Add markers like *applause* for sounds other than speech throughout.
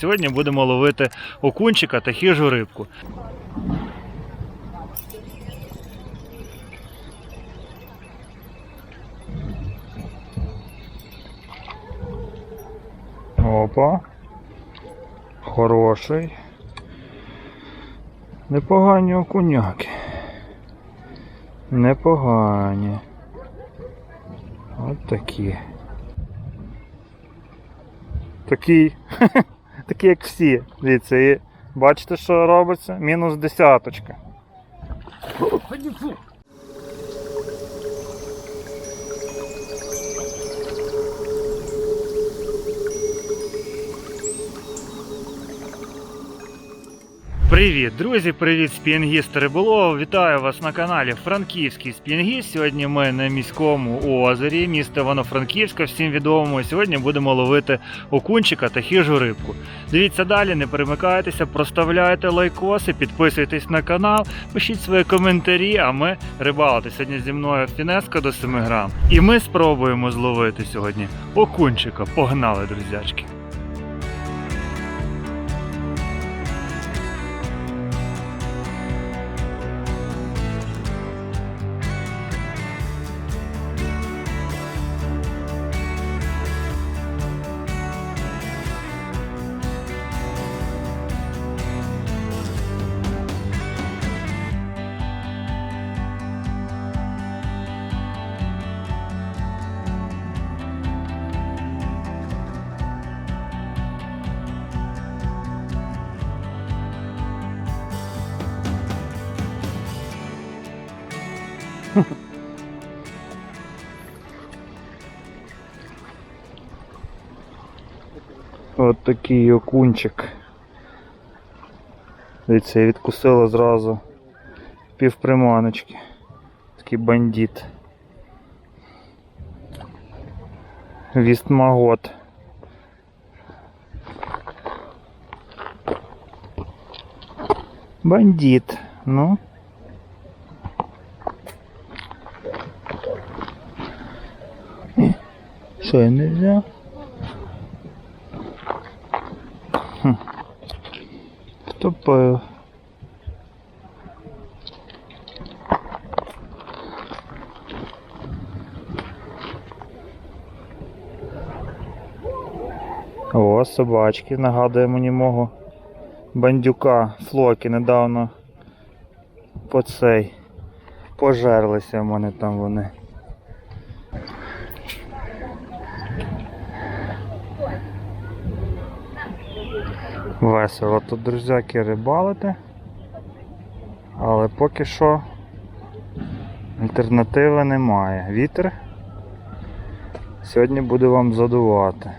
Сьогодні будемо ловити окунчика та хижу рибку. Опа. Хороший. Непогані окуняки. Непогані. От такі. Такий. *laughs* Такі як всі. Дивіться, і бачите, що робиться? Мінус десяточка. Привіт, друзі! Привіт, спінгіст риболов! Вітаю вас на каналі Франківський спінгіст. Сьогодні ми на міському озері, місто Івано-Франківська, всім відомому. Сьогодні будемо ловити окунчика та хижу рибку. Дивіться далі, не перемикайтеся, проставляйте лайкоси, підписуйтесь на канал, пишіть свої коментарі, а ми рибалити. Сьогодні зі мною фінеска до 7 грам. І ми спробуємо зловити сьогодні окунчика. Погнали, друзячки! От такий окунчик. Дивіться, я відкусила зразу півприманочки. Такий бандит. Вістмагот. Бандит. Ну. Що я не взяв? Втопив. О, собачки, нагадує мені мого бандюка Флокі недавно по цей пожерлися в мене там вони. Весело тут, друзяки, рибалити. Але поки що альтернативи немає. Вітер сьогодні буде вам задувати.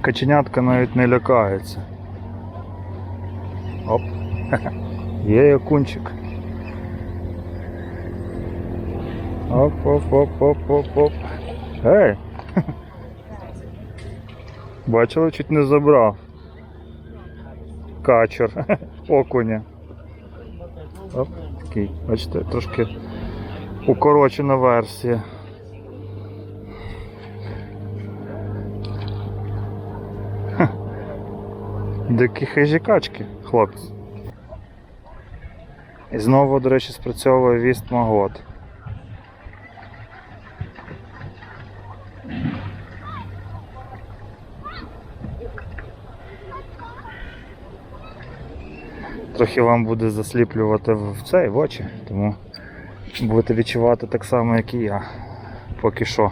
Каченятка навіть не лякається. Оп. *laughs* Є окунчик. Оп-оп-оп-оп-оп-оп. Ей! *laughs* Бачили, чуть не забрав. Качер. *laughs* Окуня. Оп, такий. Бачите, трошки укорочена версія. Ха. *laughs* Дикі хижі качки, хлопці. І знову, до речі, спрацьовує віст Магот. Трохи вам буде засліплювати в цей в очі, тому будете відчувати так само, як і я. Поки що.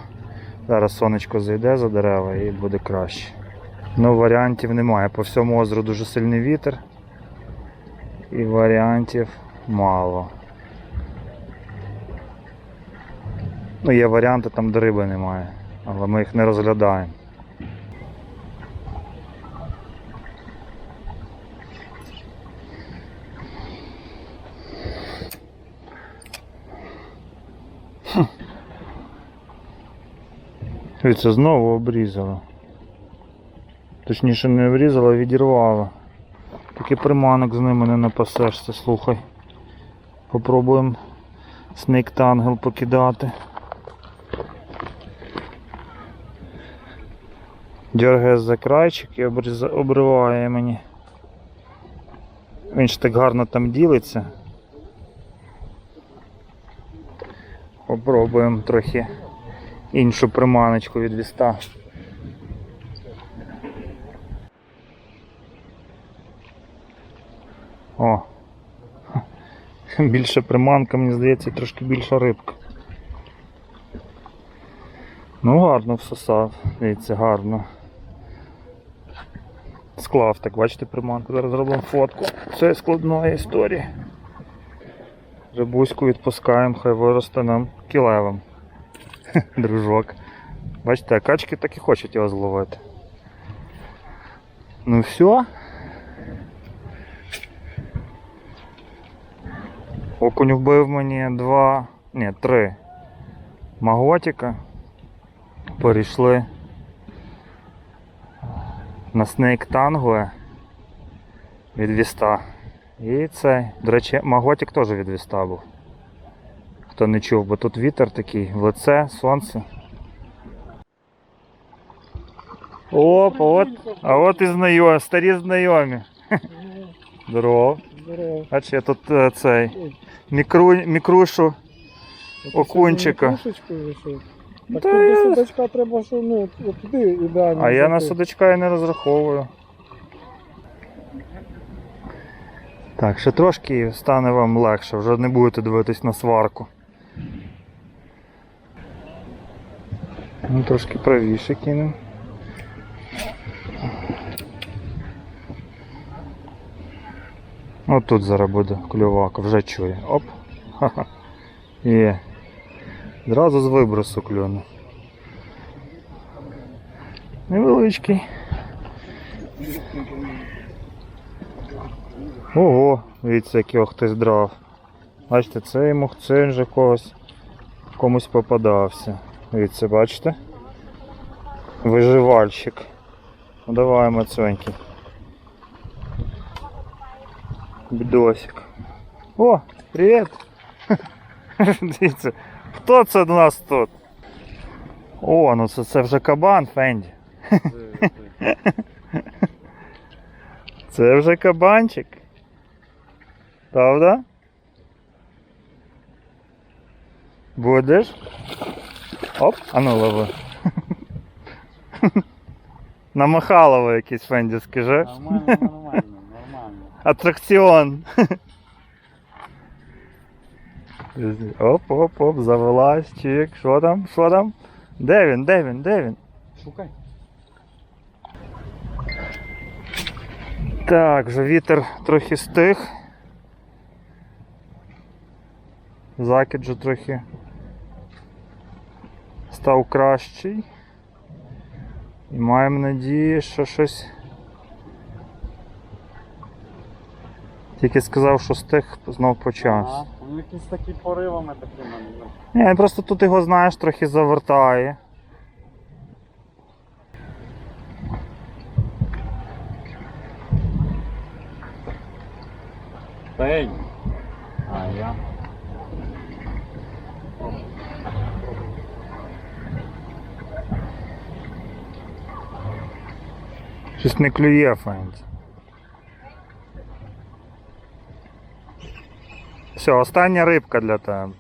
Зараз сонечко зайде за дерева і буде краще. Ну, варіантів немає. По всьому озеру дуже сильний вітер. І варіантів мало. Ну, є варіанти там, де риби немає, але ми їх не розглядаємо. Дивіться, знову обрізало. Точніше не обрізала, а відірвало. Такий приманок з ними не напасешся, слухай. Попробуємо снейк-тангел покидати. Дергає за крайчик і обриває мені. Він ж так гарно там ділиться. Попробуємо трохи іншу приманочку відвести. О! Більше приманка, мені здається, трошки більша рибка. Ну, гарно всосав. Дивіться, гарно. Склав, так бачите приманку. Зараз зробимо фотку. Це складної історії. Рибуську відпускаємо, хай виросте нам кілевим. *laughs* Дружок. Бачите, а качки так і хочуть його зловити. Ну все. Окунь вбив мені два, ні, три маготика. Перейшли на Snake Tango від Віста. І цей, до речі, маготик теж від Віста був. Хто не чув, бо тут вітер такий, в лице, сонце. Оп, а от, а от і знайомі, старі знайомі. *laughs* Здорово. Здорово. Бач, я тут е, цей мікру, мікрушу. Окунчика. Так та тут до я- судачка треба, що ну, туди ідеально. А я на судачка і не розраховую. Так, ще трошки стане вам легше, вже не будете дивитись на сварку. Ну, трошки правіше кинемо. От тут зараз буде клювак, вже чує. Оп. Ха-ха. Є. Зразу з вибросу клюну. Невеличкий. Ого, дивіться, якого хтось драв. Бачите, цей мухцин вже когось комусь попадався. Дивіться, бачите? Виживальщик. Ну давай, мацьонький. Бідосик. О, привіт! *laughs* Дивіться, хто це до нас тут? О, ну це, це вже кабан, Фенді. *laughs* Це вже кабанчик. Правда? Будеш? Оп, а ну лови. Намахалово якийсь Фенді, скажи. Нормально, нормально, нормально. Атракціон. Оп, оп, оп, завелась, чик. Що там? Що там? Де він? Де він? Де він? Шукай. Так, вже вітер трохи стих. Закид вже трохи став кращий. І маємо надію, що щось. Тільки сказав, що стих знов почався. Ага, Він якісь такі поривами такими. ну, Ні, просто тут його, знаєш, трохи завертає. Пень. А я. Щось не клює файнт. Все, остання рибка для тебе.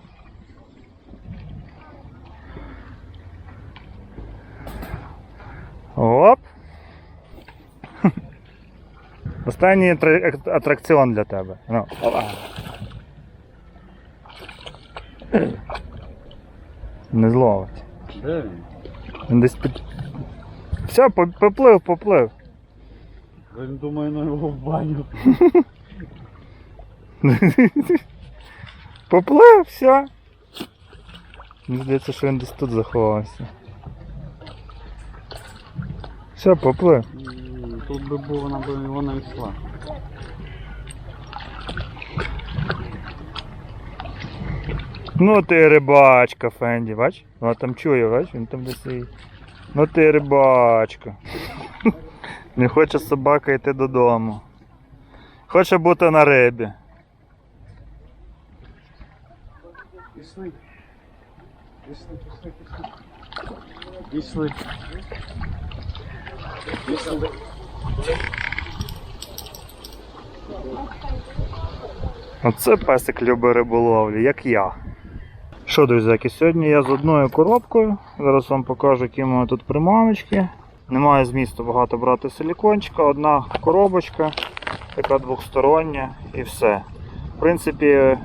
Оп. *laughs* Останній атракціон для тебе. Ну. *clears throat* Не зловить. Він? Він десь під. Все, поплив, поплив. Він думає на його в баню. *laughs* Поплив, все. Мені здається, що він десь тут заховався. Все, поплив. Тут би був, вона б його не йшла. Ну ти рибачка, Фенді, бач? Вона там чує, бач? Він там десь. Ну ти рибачка. Не хоче собака йти додому. Хоче бути на рибі. Пішли. Пішли, пішли, пішли. Пішли. Оце песик любить риболовлю, як я. Що, друзяки, сьогодні я з одною коробкою. Зараз вам покажу, які в мене тут приманочки. Немає змісту багато брати силікончика, одна коробочка, така двохстороння і все. В принципі, е,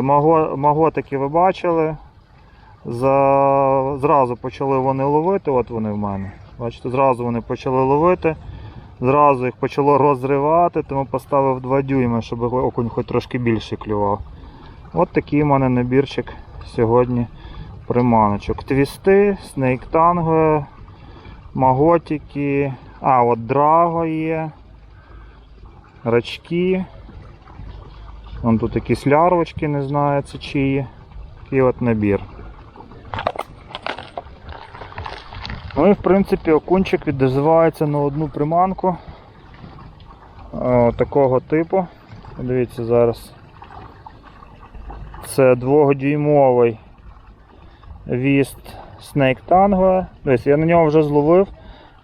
маго, маготики ви бачили. За... Зразу почали вони ловити, от вони в мене. Бачите, зразу вони почали ловити. Зразу їх почало розривати, тому поставив 2 дюйми, щоб окунь хоч трошки більше клював. От такий у мене набірчик сьогодні приманочок. Твісти, Snake Tango, маготики, а от драго є, рачки. Вон тут якісь лярвочки, не знаю це чиї. Такий от набір. Ну і в принципі окунчик відзивається на одну приманку о, такого типу. Дивіться зараз. Це двогодюймовий віст Snake Tango. Дивіться, я на нього вже зловив.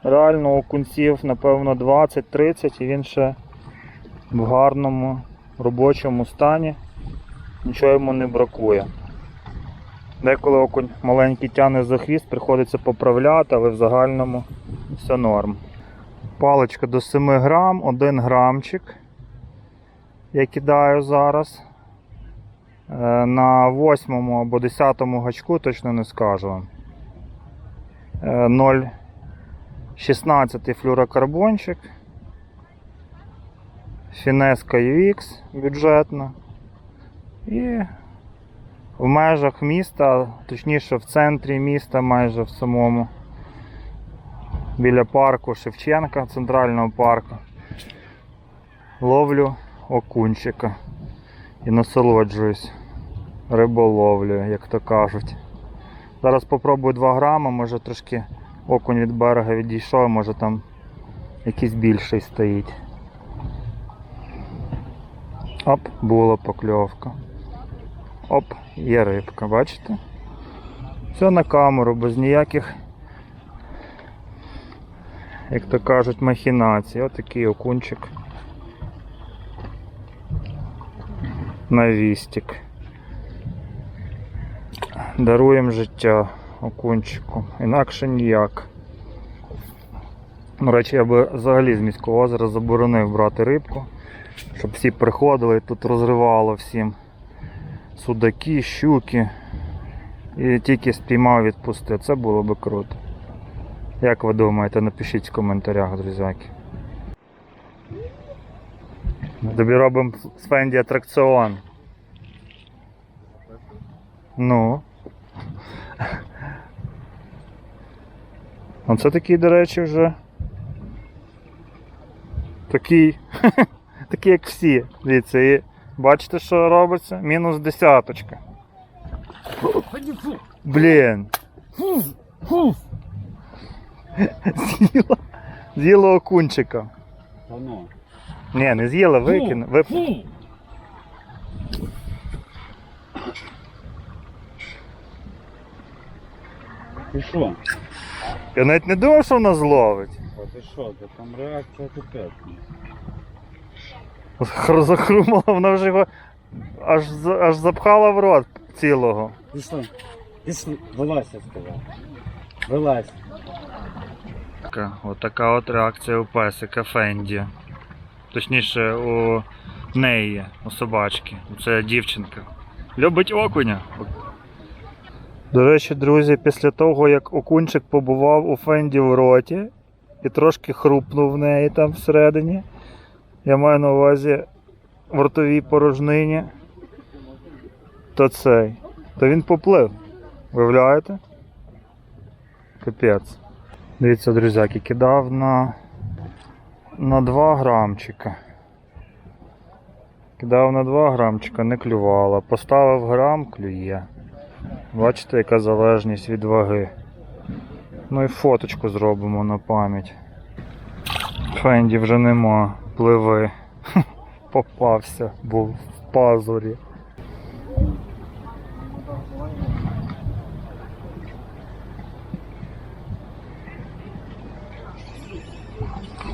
Реально окунців, напевно, 20-30 і він ще в гарному робочому стані. Нічого йому не бракує. Деколи окунь маленький тягне за хвіст, приходиться поправляти, але в загальному все норм. Паличка до 7 грам, 1 грамчик. Я кидаю зараз. Е, На 8 або 10 гачку точно не скажу вам. Е, 0,16 флюрокарбончик. Фінеска UX бюджетна. І в межах міста, точніше в центрі міста, майже в самому, біля парку Шевченка, центрального парку. Ловлю окунчика і насолоджуюсь риболовлею, як то кажуть. Зараз попробую 2 грама, може трошки окунь від берега відійшов, може там якийсь більший стоїть. Оп, була покльовка. Оп, є рибка, бачите? Все на камеру, без ніяких, як то кажуть, махінацій. Ось такий окунчик. На вістик. Даруємо життя окунчику. Інакше ніяк. До речі, я би взагалі з міського озера заборонив брати рибку, щоб всі приходили і тут розривало всім судаки, щуки. І тільки спіймав відпустив. Це було би круто. Як ви думаєте, напишіть в коментарях, друзяки. Тобі робимо з Фенді атракціон. Ну. Оце такий, до речі, вже. Такий. *laughs* такий, як всі. Дивіться, і бачите, що робиться? Мінус десяточка. Блін. З'їла. З'їла окунчика. Воно. Ні, не з'їла, викине. Вип... Ти що? Я навіть не думав, що вона зловить. А ти що? Та там реакція капець. Хр- Захрумала, вона вже його аж, за- аж запхала в рот цілого. Пішли. Пішли. Вилазь, я сказав. Вилазь. Така, от така от реакція у песика Фенді. Точніше, у неї, у собачки. Це дівчинка. Любить окуня. До речі, друзі, після того, як окунчик побував у Фенді в роті і трошки хрупнув в неї там всередині, я маю на увазі в ротовій порожнині, то цей, то він поплив. Виявляєте? Капець. Дивіться, друзяки, кидав на, на 2 грамчика. Кидав на 2 грамчика, не клювало. Поставив грам, клює. Бачите, яка залежність від ваги. Ну і фоточку зробимо на пам'ять. Фенді вже нема, пливи. *laughs* Попався, був в пазурі.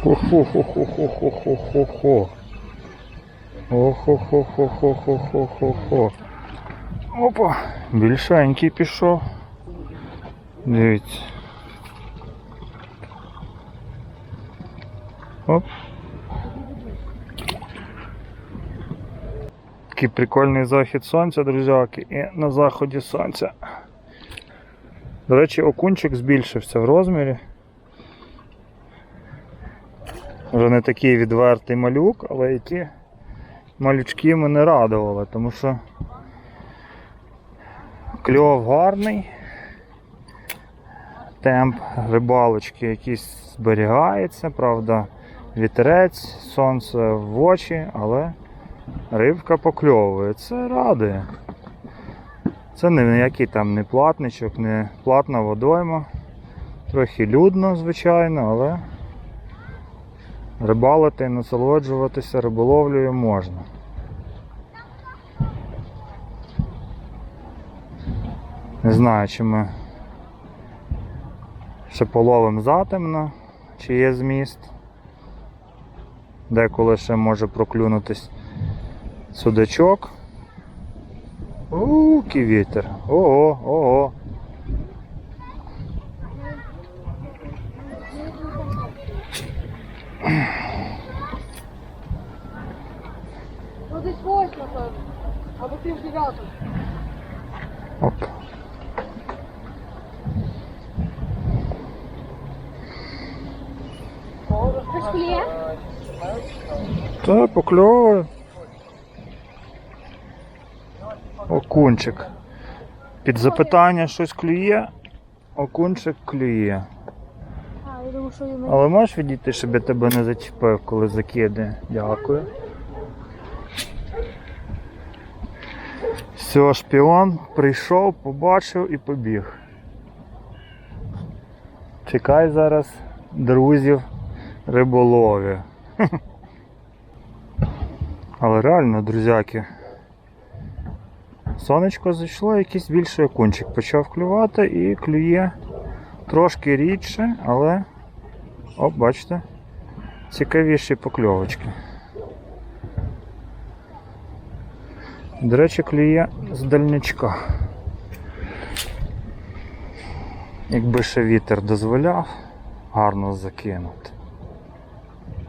Хо-хо-хо-хо-хо-хо-хо-хо. Охо-хо-хо-хо-хо-хо-хо. Опа, більшенький пішов. Дивіться. Оп. Такий прикольний захід сонця, друзяки, і на заході сонця. До речі, окунчик збільшився в розмірі. Вже не такий відвертий малюк, але і ті малючки мене радували, тому що кльов гарний, темп рибалочки якийсь зберігається, правда, вітерець, сонце в очі, але рибка покльовує. Це радує. Це ніякий там не платничок, не платна водойма. Трохи людно, звичайно, але рибалити, насолоджуватися риболовлею можна. Не знаю, чи ми ще половим затемно, чи є зміст. Деколи ще може проклюнутись судачок. Ууу, який вітер. Ого, ого. Ну десь ось, напевно. Або пів дев'ятого. Оп. Хтось кліє? Та покльовує. Окунчик. Під запитання щось клює. Окунчик клює. Але можеш відійти, щоб я тебе не зачепив, коли закиди. Дякую. Все, шпіон прийшов, побачив і побіг. Чекай зараз друзів риболовів. *laughs* Але реально, друзяки. Сонечко зайшло, якийсь більший окунчик почав клювати і клює трошки рідше, але о, бачите, цікавіші покльовочки. До речі, клює з дальнячка. Якби ще вітер дозволяв, гарно закинути.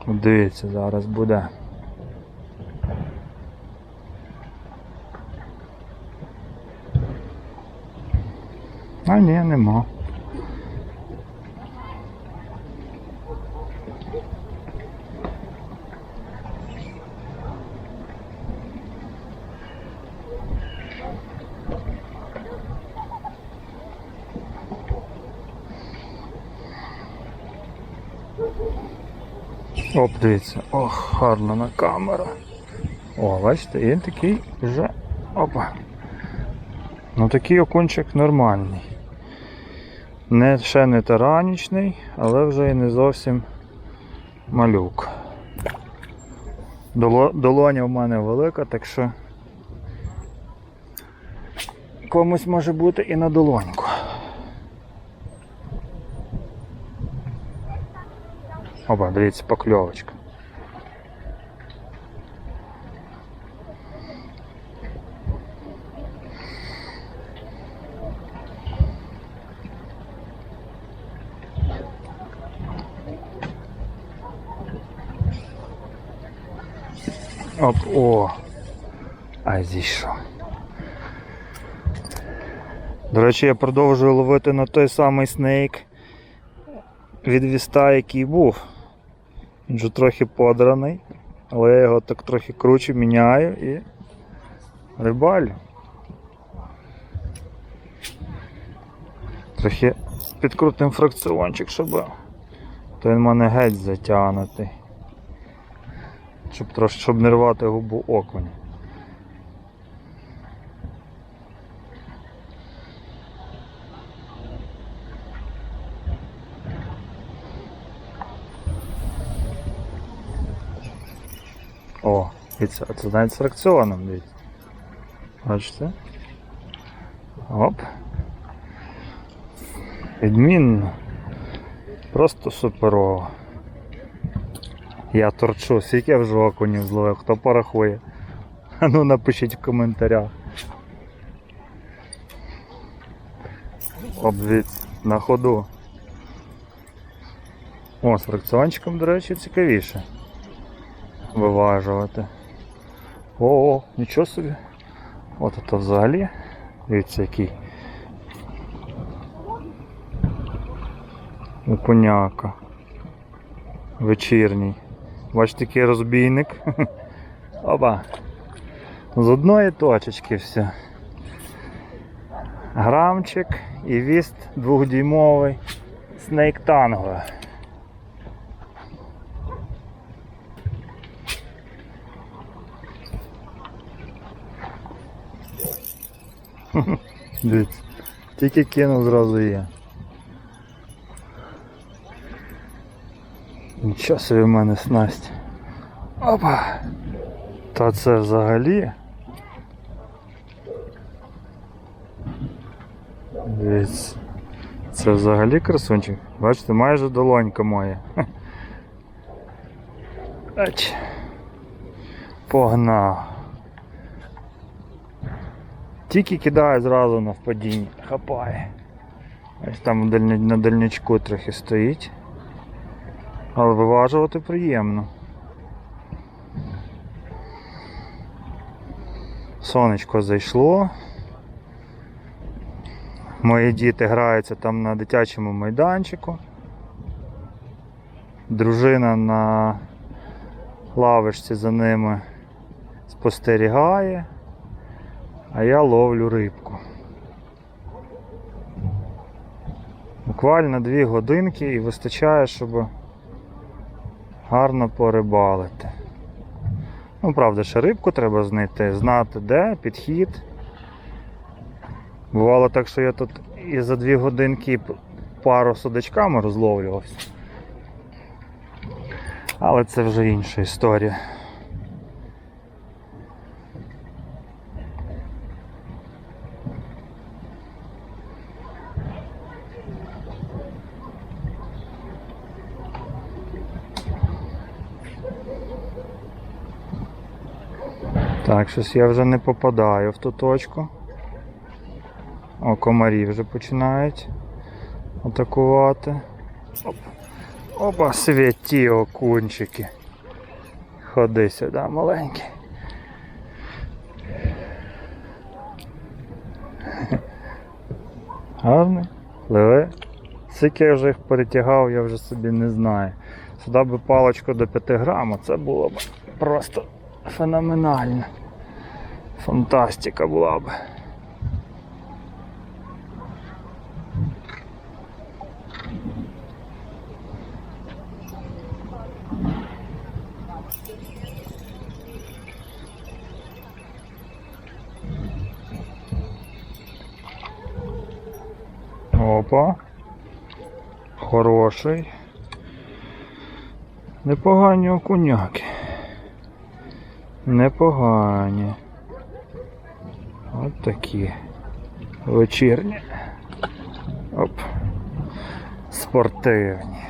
Дивіться, зараз буде. А ні, нема. Оп, дивіться, ох, гарно на камеру. О, бачите, він такий вже. Опа. Ну такий окунчик нормальний. Не, ще не таранічний, але вже і не зовсім малюк. Долоня в мене велика, так що комусь може бути і на долоньку. Опа, дивіться, покльовочка. Оп, о! А зійшов. До речі, я продовжую ловити на той самий снейк від віста, який був. Він же трохи подраний, але я його так трохи кручу, міняю і рибалю. Трохи підкрутим фракціончик, щоб то він мене геть затягнутий. Щоб трошки щоб не рвати губу окуня. О, дивіться, це навіть з фракціоном, дивіться. Бачите? Оп. Відмінно. Просто суперово. Я торчу, скільки я вже окунів зловив, хто порахує. *laughs* А ну напишіть в коментарях. Обвід на ходу. О, з фракціончиком, до речі, цікавіше. Виважувати. О, нічого собі. От це взагалі. Дивіться який. Окуняка. Вечірній. Бачите, такий розбійник. *laughs* Опа. З одної точечки все. Грамчик і віст двохдюймовий Snake Tango. *laughs* Дивіться, тільки кинув зразу є. Нічого собі в мене снасть. Опа! Та це взагалі. Дивіться. Це взагалі красунчик. Бачите, майже долонька моя. Ач. Погнав. Тільки кидає зразу на впадіння. Хапає. Ось там на дальнячку трохи стоїть. Але виважувати приємно. Сонечко зайшло. Мої діти граються там на дитячому майданчику. Дружина на лавочці за ними спостерігає, а я ловлю рибку. Буквально дві годинки і вистачає, щоб гарно порибалити. Ну, правда, ще рибку треба знайти, знати де, підхід. Бувало так, що я тут і за дві годинки пару судачками розловлювався. Але це вже інша історія. Так, щось я вже не попадаю в ту точку. О, комарі вже починають атакувати. Оп. Опа, святі окунчики. Ходи сюди, маленький. Гарний, пливе. Скільки я вже їх перетягав, я вже собі не знаю. Сюди би паличку до 5 грамів, це було б просто феноменально. Фантастика була б. Опа. Хороший. Непогані окуняки. Непогані. От такі. Вечірні. Оп. Спортивні.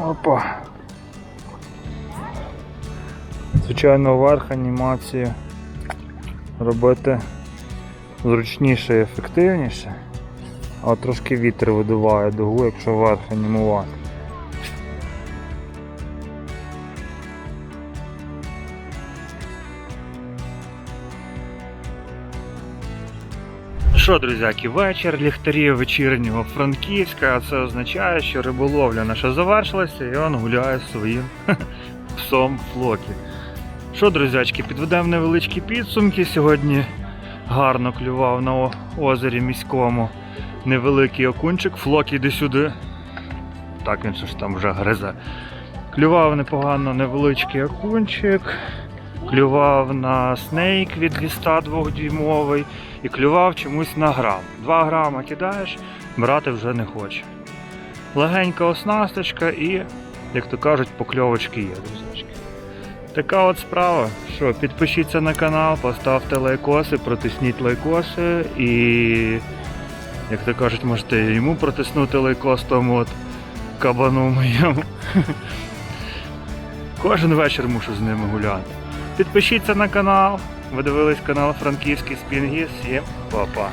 Опа. Звичайно, вверх анімацію робити зручніше і ефективніше, а трошки вітер видуває дугу, якщо вверх анімувати. Що, друзяки, вечір ліхтарів вечірнього Франківська, а це означає, що риболовля наша завершилася і он гуляє своїм *laughs* псом Флокі. Що, друзячки, підведемо невеличкі підсумки. Сьогодні гарно клював на озері міському невеликий окунчик. Флокі йди сюди. Так він ж там вже гризе. Клював непогано невеличкий окунчик. Клював на снейк від ліста двохдюймовий і клював чомусь на грам. 2 грама кидаєш, брати вже не хоче. легенька оснасточка і, як то кажуть, покльовочки є, друзячки. Така от справа. Що, підпишіться на канал, поставте лайкоси, протисніть лайкоси і, як то кажуть, можете йому протиснути лайкос тому от кабану моєму. *laughs* Кожен вечір мушу з ними гуляти. Підпишіться на канал. Ви дивились канал Франківський Спінгіс. Всім па-па.